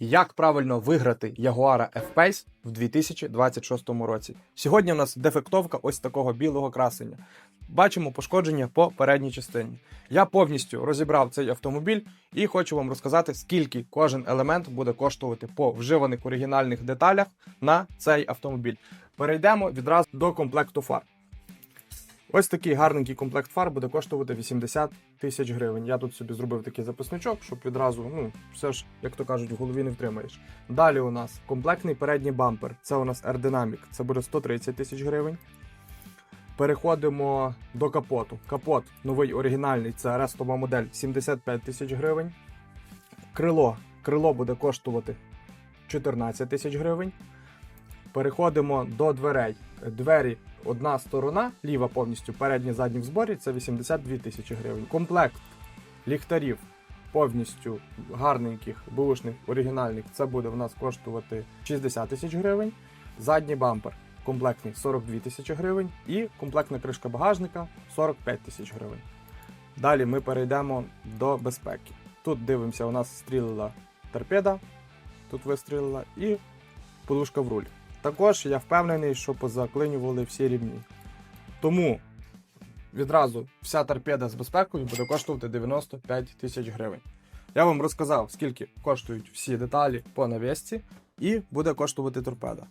Як правильно виграти Jaguar F-Pace в 2026 році? Сьогодні у нас дефектовка ось такого білого красення. Бачимо пошкодження по передній частині. Я повністю розібрав цей автомобіль і хочу вам розказати, скільки кожен елемент буде коштувати по вживаних оригінальних деталях на цей автомобіль. Перейдемо відразу до комплекту фар. Ось такий гарненький комплект фар буде коштувати 80 тисяч гривень. Я тут собі зробив такий записничок, щоб відразу, ну, все ж, як то кажуть, в голові не втримаєш. Далі у нас комплектний передній бампер. Це у нас R-Dynamic, це буде 130 тисяч гривень. Переходимо до капоту. Капот новий оригінальний, це рестова модель 75 тисяч гривень. Крило. Крило буде коштувати 14 тисяч гривень. Переходимо до дверей. Двері одна сторона, ліва повністю, передні задні в зборі це 82 тисячі гривень. Комплект ліхтарів повністю гарненьких, бушних, оригінальних, це буде в нас коштувати 60 тисяч гривень. Задній бампер комплектний 42 тисячі гривень і комплектна кришка багажника 45 тисяч гривень. Далі ми перейдемо до безпеки. Тут дивимося, у нас стрілила торпеда, тут вистрілила, і подушка в руль. Також я впевнений, що позаклинювали всі рівні. Тому відразу вся торпеда з безпекою буде коштувати 95 тисяч гривень. Я вам розказав, скільки коштують всі деталі по навісці, і буде коштувати торпеда.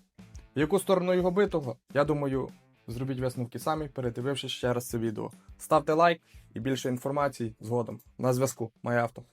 В яку сторону його битого, я думаю, зробіть висновки самі, передивившись ще раз це відео. Ставте лайк і більше інформації згодом. На зв'язку, моє авто.